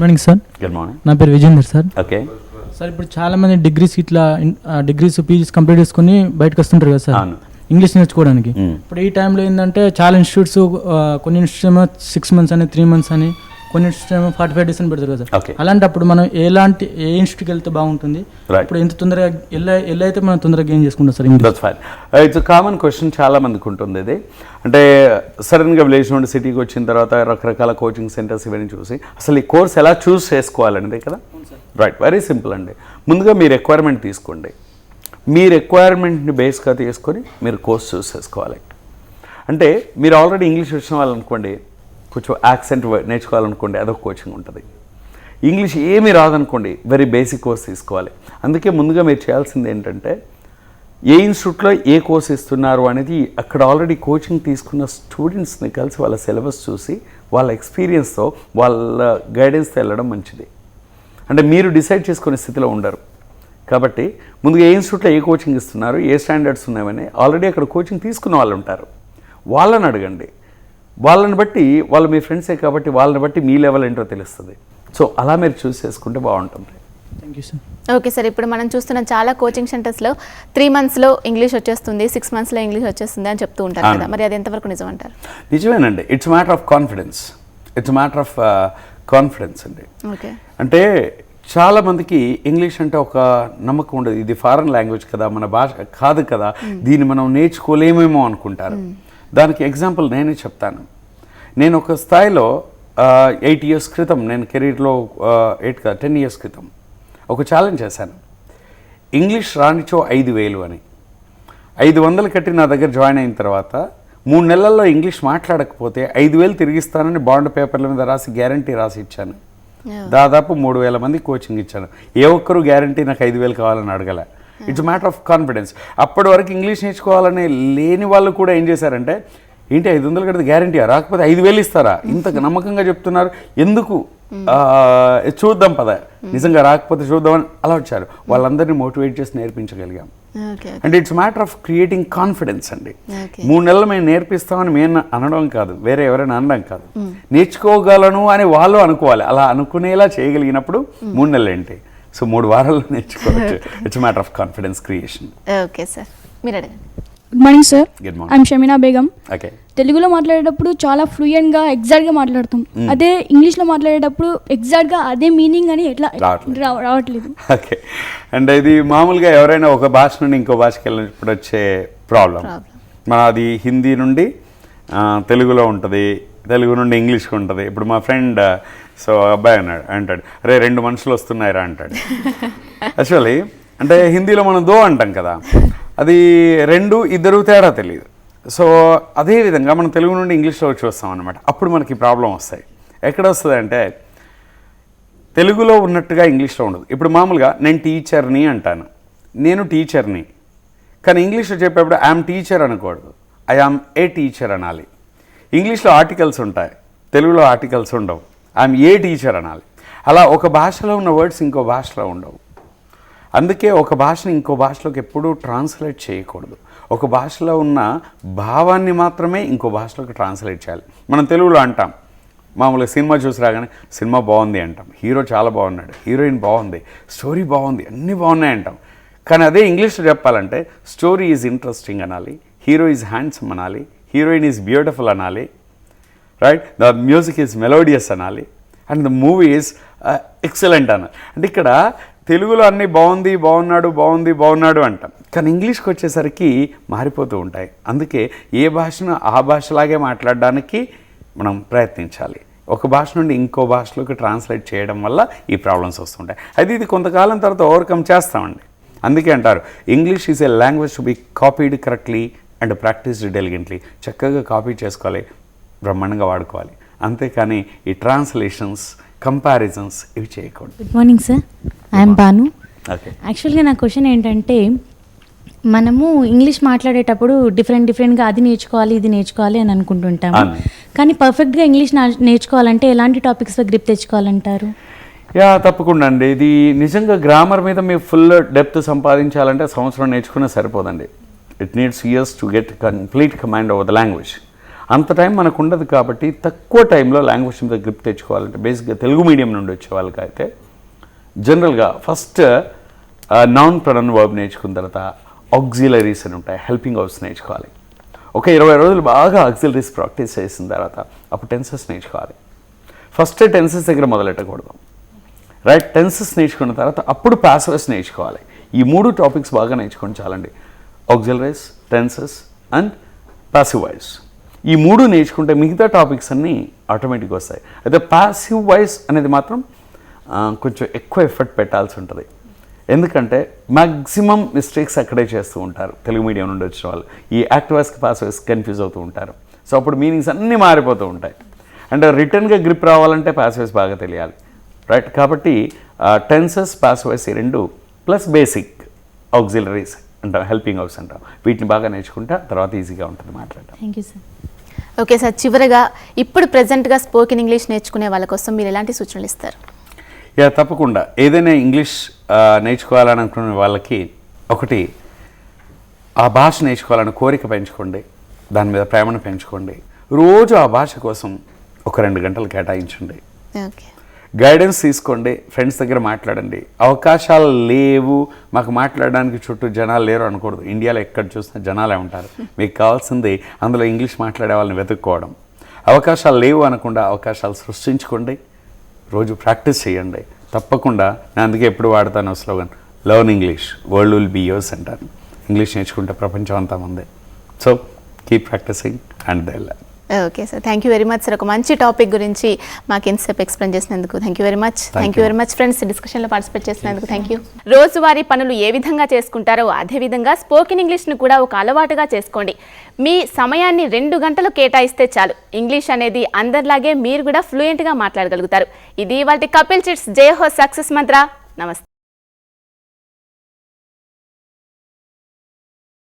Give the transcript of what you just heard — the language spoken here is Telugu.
Good morning sir good morning నా పేరు విజేందర్ సార్ ఓకే సార్ ఇప్పుడు చాలా మంది డిగ్రీస్ ఇట్లా డిగ్రీస్ పీజీస్ కంప్లీట్ చేసుకుని బయటకు వస్తుంటారు కదా సార్ ఇంగ్లీష్ నేర్చుకోవడానికి. ఇప్పుడు ఈ టైంలో ఏంటంటే చాలా ఇన్స్టిట్యూట్స్ కొన్ని ఇన్స్టిట్యూట్స్ సిక్స్ మంత్స్ అని త్రీ మంత్స్ అని కొన్ని ఇన్స్టిట్యూట్స్ ఏమో ఫార్టీ ఫైవ్ డేస్ అని పెడతారు కదా అలాంటప్పుడు మనం ఎలాంటి ఏ ఇన్స్టిట్యూట్కి వెళ్తే బాగుంటుంది? ఇప్పుడు ఎంత తొందరగా ఎలా ఎలా అయితే మనం తొందరగా గెయిన్ చేసుకుంటాం sir that's fine it's common question చాలా మందికి ఉంటుంది ఇది. అంటే సడన్గా విలేజ్ నుండి సిటీకి వచ్చిన తర్వాత రకరకాల కోచింగ్ సెంటర్స్ ఇవన్నీ చూసి అసలు ఈ కోర్స్ ఎలా చూస్ చేసుకోవాలనేది కదా? రైట్ వెరీ సింపుల్ అండి. ముందుగా మీ రిక్వైర్మెంట్ తీసుకోండి. మీ రిక్వైర్మెంట్ని బేస్గా తీసుకొని మీరు కోర్స్ చూస్ చేసుకోవాలి. అంటే మీరు ఆల్రెడీ ఇంగ్లీష్ వచ్చిన వాళ్ళు అనుకోండి కొంచెం యాక్సెంట్ నేర్చుకోవాలనుకోండి అదొక కోచింగ్ ఉంటుంది. ఇంగ్లీష్ ఏమీ రాదనుకోండి వెరీ బేసిక్ కోర్స్ తీసుకోవాలి. అందుకే ముందుగా మీరు చేయాల్సింది ఏంటంటే ఏ ఇన్స్టిట్యూట్లో ఏ కోర్స్ ఇస్తున్నారు అనేది అక్కడ ఆల్రెడీ కోచింగ్ తీసుకున్న స్టూడెంట్స్ని కలిసి వాళ్ళ సిలబస్ చూసి వాళ్ళ ఎక్స్పీరియన్స్తో వాళ్ళ గైడెన్స్తో వెళ్ళడం మంచిది. అంటే మీరు డిసైడ్ చేసుకునే స్థితిలో ఉండరు. కాబట్టి ముందుగా ఏ ఇన్స్టిట్యూట్లో ఏ కోచింగ్ ఇస్తున్నారు ఏ స్టాండర్డ్స్ ఉన్నాయని ఆల్రెడీ అక్కడ కోచింగ్ తీసుకున్న వాళ్ళు ఉంటారు. వాళ్ళని అడగండి. వాళ్ళని బట్టి వాళ్ళు మీ ఫ్రెండ్సే కాబట్టి వాళ్ళని బట్టి మీ లెవెల్ ఏంటో తెలుస్తుంది. సో అలా మీరు చూస్ చేసుకుంటే బాగుంటుంది. Thank you sir okay sir. ఇప్పుడు మనం చూస్తున్న చాలా కోచింగ్ సెంటర్స్లో త్రీ మంత్స్లో ఇంగ్లీష్ వచ్చేస్తుంది సిక్స్ మంత్స్లో ఇంగ్లీష్ వచ్చేస్తుంది అని చెప్తూ ఉంటారు కదా. మరి అది ఎంతవరకు నిజం అంటారు నిజమేనండి it's matter of confidence it's matter of confidence అండి. ఓకే. అంటే చాలా మందికి ఇంగ్లీష్ అంటే ఒక నమ్మకం ఉండదు. ఇది ఫారెన్ లాంగ్వేజ్ కదా మన భాష కాదు కదా. దీన్ని మనం నేర్చుకోలేమేమో అనుకుంటారు. దానికి ఎగ్జాంపుల్ నేనే చెప్తాను. నేను ఒక స్థాయిలో ఎయిట్ ఇయర్స్ క్రితం నేను కెరీర్లో ఎయిట్ కాదు టెన్ ఇయర్స్ క్రితం ఒక ఛాలెంజ్ చేశాను. ఇంగ్లీష్ రానిచో ఐదు వేలు అని. ఐదు వందలు కట్టి నా దగ్గర జాయిన్ అయిన తర్వాత మూడు నెలల్లో ఇంగ్లీష్ మాట్లాడకపోతే ఐదు వేలు తిరిగిస్తానని బాండ్ పేపర్ల మీద రాసి గ్యారంటీ రాసి ఇచ్చాను. దాదాపు మూడు వేల మంది కోచింగ్ ఇచ్చాను. ఏ ఒక్కరు గ్యారంటీ నాకు ఐదు వేలు కావాలని అడగలే. ఇట్స్ మ్యాటర్ ఆఫ్ కాన్ఫిడెన్స్ అప్పటి వరకు ఇంగ్లీష్ నేర్చుకోవాలని లేని వాళ్ళు కూడా ఏం చేశారంటే ఏంటి ఐదు వందలు కడితే గ్యారంటీ రాకపోతే ఐదు వేలు ఇస్తారా? ఇంత నమ్మకంగా చెప్తున్నారు. ఎందుకు? ఆ, చూద్దాం పద. నిజంగా రాకపోతే చూద్దామని అలా వచ్చారు. వాళ్ళందరినీ మోటివేట్ చేసి నేర్పించగలిగాం. And it's matter of creating confidence అండి. మూడు నెలలు మేము నేర్పిస్తామని మేము అనడం కాదు. వేరే ఎవరైనా అనడం కాదు. నేర్చుకోగలను అని వాళ్ళు అనుకోవాలి. అలా అనుకునేలా చేయగలిగినప్పుడు మూడు నెలలు ఏంటి సో మూడు వారాల్లో నేర్చుకోవచ్చు. It's matter of confidence creation okay sir మీరు అడగండి. Good morning sir good morning I'm Shamina Begum okay తెలుగులో మాట్లాడేటప్పుడు చాలా ఫ్లూయెంట్గా ఎగ్జాక్ట్గా మాట్లాడతాం. అదే ఇంగ్లీష్లో మాట్లాడేటప్పుడు ఎగ్జాక్ట్గా అదే మీనింగ్ అని ఎట్లా రావట్లేదు. ఓకే అండ్ ఇది మామూలుగా ఎవరైనా ఒక భాష నుండి ఇంకో భాషకి వెళ్ళినప్పుడు వచ్చే ప్రాబ్లం. మన అది హిందీ నుండి తెలుగులో ఉంటుంది తెలుగు నుండి ఇంగ్లీష్కి ఉంటుంది. ఇప్పుడు మా ఫ్రెండ్ సో అబ్బాయి అన్నాడు అంటాడు అరే రెండు మనుషులు వస్తున్నాయిరా అంటాడు. యాక్చువల్లీ అంటే హిందీలో మనం దో అంటాం కదా అది రెండు ఇద్దరు తేడా తెలియదు సో అదే విధంగా మనం తెలుగు నుండి ఇంగ్లీష్లో వచ్చి వస్తాం అనమాట అప్పుడు మనకి ప్రాబ్లం వస్తాయి. ఎక్కడ వస్తుంది అంటే తెలుగులో ఉన్నట్టుగా ఇంగ్లీష్లో ఉండదు. ఇప్పుడు మామూలుగా నేను టీచర్ని అంటాను. నేను టీచర్ని. కానీ ఇంగ్లీష్లో చెప్పేప్పుడు ఐఎమ్ టీచర్ అనకూడదు. ఐ ఆమ్ ఏ టీచర్ అనాలి. ఇంగ్లీష్లో ఆర్టికల్స్ ఉంటాయి. తెలుగులో ఆర్టికల్స్ ఉండవు. ఆమె ఏ టీచర్ అనాలి. అలా ఒక భాషలో ఉన్న వర్డ్స్ ఇంకో భాషలో ఉండవు. అందుకే ఒక భాషను ఇంకో భాషలోకి ఎప్పుడూ ట్రాన్స్లేట్ చేయకూడదు. ఒక భాషలో ఉన్న భావాన్ని మాత్రమే ఇంకో భాషలోకి ట్రాన్స్లేట్ చేయాలి. మనం తెలుగులో అంటాం. మామూలుగా సినిమా చూసి రాగానే సినిమా బాగుంది అంటాం. హీరో చాలా బాగున్నాడు. హీరోయిన్ బాగుంది. స్టోరీ బాగుంది. అన్నీ బాగున్నాయి అంటాం. కానీ అదే ఇంగ్లీష్లో చెప్పాలంటే స్టోరీ ఈజ్ ఇంట్రెస్టింగ్ అనాలి. హీరో ఈజ్ హ్యాండ్సమ్ అనాలి. హీరోయిన్ ఈజ్ బ్యూటిఫుల్ అనాలి. Right the music is melodious అనాలి. And the movie is excellent అనాలి. అంటే ఇక్కడ తెలుగులో అన్నీ బాగుంది బాగున్నాడు బాగుంది బాగున్నాడు అంటాం. కానీ ఇంగ్లీష్కి వచ్చేసరికి మారిపోతూ ఉంటాయి. అందుకే ఏ భాషను ఆ భాషలాగే మాట్లాడడానికి మనం ప్రయత్నించాలి. ఒక భాష నుండి ఇంకో భాషలోకి ట్రాన్స్లేట్ చేయడం వల్ల ఈ ప్రాబ్లమ్స్ వస్తుంటాయి. అయితే ఇది కొంతకాలం తర్వాత ఓవర్కమ్ చేస్తామండి. అందుకే అంటారు English is a language to be copied correctly and practised diligently చక్కగా కాపీ చేసుకోవాలి. బ్రహ్మాండంగా వాడుకోవాలి. అంతేకాని ఈ ట్రాన్స్లేషన్స్ కంపారిజన్స్ ఇవి చేయకూడదు. Good morning sir I'm Banu okay యాక్చువల్గా నా క్వశ్చన్ ఏంటంటే మనము ఇంగ్లీష్ మాట్లాడేటప్పుడు డిఫరెంట్ డిఫరెంట్గా అది నేర్చుకోవాలి ఇది నేర్చుకోవాలి అని అనుకుంటుంటాము. అవును. కానీ పర్ఫెక్ట్గా ఇంగ్లీష్ నేర్చుకోవాలంటే ఎలాంటి టాపిక్స్లో గ్రిప్ తెచ్చుకోవాలంటారు? యా తప్పకుండా అండి. ఇది నిజంగా గ్రామర్ మీద మీరు ఫుల్ డెప్త్ సంపాదించాలంటే సంవత్సరం నేర్చుకున్నా సరిపోదండి. It needs years to get complete command over the language అంత టైం మనకు ఉండదు కాబట్టి తక్కువ టైంలో లాంగ్వేజ్ మీద గ్రిప్ తెచ్చుకోవాలంటే బేసిక్గా తెలుగు మీడియం నుండి వచ్చే వాళ్ళకైతే జనరల్గా ఫస్ట్ నాన్ ప్రొనౌన్ వర్బ్ నేర్చుకున్న తర్వాత ఆక్సిలరీస్ అని ఉంటాయి హెల్పింగ్ వర్బ్స్ నేర్చుకోవాలి. ఒక ఇరవై రోజులు బాగా ఆక్సిలరీస్ ప్రాక్టీస్ చేసిన తర్వాత అప్పుడు టెన్సెస్ నేర్చుకోవాలి. ఫస్ట్ టెన్సెస్ దగ్గర మొదలెట్టకూడదు. రైట్ టెన్సెస్ నేర్చుకున్న తర్వాత అప్పుడు పాసివర్స్ నేర్చుకోవాలి. ఈ మూడు టాపిక్స్ బాగా నేర్చుకొని చాలండి. Auxiliaries tenses and passive voice ఈ మూడు నేర్చుకుంటే మిగతా టాపిక్స్ అన్నీ ఆటోమేటిక్గా వస్తాయి. అయితే పాసివ్ వాయిస్ అనేది మాత్రం కొంచెం ఎక్కువ ఎఫర్ట్ పెట్టాల్సి ఉంటుంది. ఎందుకంటే మ్యాక్సిమం మిస్టేక్స్ అక్కడే చేస్తూ ఉంటారు. తెలుగు మీడియం నుండి వచ్చిన వాళ్ళు. ఈ యాక్ట్ వాయిస్కి పాస్ వాయిస్ కన్ఫ్యూజ్ అవుతూ ఉంటారు. సో అప్పుడు మీనింగ్స్ అన్నీ మారిపోతూ ఉంటాయి. అండ్ రిటర్న్గా గ్రిప్ రావాలంటే పాస్ వాయిస్ బాగా తెలియాలి. రైట్ కాబట్టి టెన్సెస్ పాస్ వాయిస్ ఈ రెండు ప్లస్ బేసిక్ ఆక్సిలరీస్ అంటాం హెల్పింగ్ హౌస్ అంటాం. వీటిని బాగా నేర్చుకుంటే తర్వాత ఈజీగా ఉంటుంది మాట్లాడటం thank you sir okay sir చివరగా ఇప్పుడు ప్రజెంట్గా స్పోకెన్ ఇంగ్లీష్ నేర్చుకునే వాళ్ళ కోసం మీరు ఎలాంటి సూచనలు ఇస్తారు? యా తప్పకుండా. ఏదైనా ఇంగ్లీష్ ఆ, నేర్చుకోవాలని అనుకునే వాళ్ళకి ఒకటి ఆ భాష నేర్చుకోవాలని కోరిక పెంచుకోండి. దాని మీద ప్రేమను పెంచుకోండి. రోజు ఆ భాష కోసం ఒక రెండు గంటలు కేటాయించండి. ఓకే. గైడెన్స్ తీసుకోండి ఫ్రెండ్స్ దగ్గర మాట్లాడండి. అవకాశాలు లేవు మాకు మాట్లాడడానికి చుట్టూ జనాలు లేరు అనకూడదు. ఇండియాలో ఎక్కడ చూసినా జనాలే ఉంటారు. మీకు కావాల్సింది అందులో ఇంగ్లీష్ మాట్లాడే వాళ్ళని వెతుక్కోవడం. అవకాశాలు లేవు అనకుండా అవకాశాలు సృష్టించుకోండి. రోజు ప్రాక్టీస్ చేయండి. తప్పకుండా నేను అందుకే ఎప్పుడు వాడతాను slogan learn English world will be yours centre English నేర్చుకుంటే ప్రపంచం అంతా ఉంది so keep practising and they okay sir thank you very much sir ఒక మంచి టాపిక్ గురించి మాకు ఎంతసేపు ఎక్స్ప్లెయిన్ చేసినందుకు thank you very much thank you. Very much friends డిస్కషన్లో పార్టిసిపేట్ చేసినందుకు థ్యాంక్ యూ రోజువారీ పనులు ఏ విధంగా చేసుకుంటారో అదే విధంగా స్పోకెన్ ఇంగ్లీష్ను కూడా ఒక అలవాటుగా చేసుకోండి. మీ సమయాన్ని రెండు గంటలు కేటాయిస్తే చాలు. ఇంగ్లీష్ అనేది అందరిలాగే మీరు కూడా ఫ్లూయెంట్గా మాట్లాడగలుగుతారు. ఇది వాటి కపిల్ చిట్స్ జయ హో సక్సెస్ మంత్ర. నమస్తే.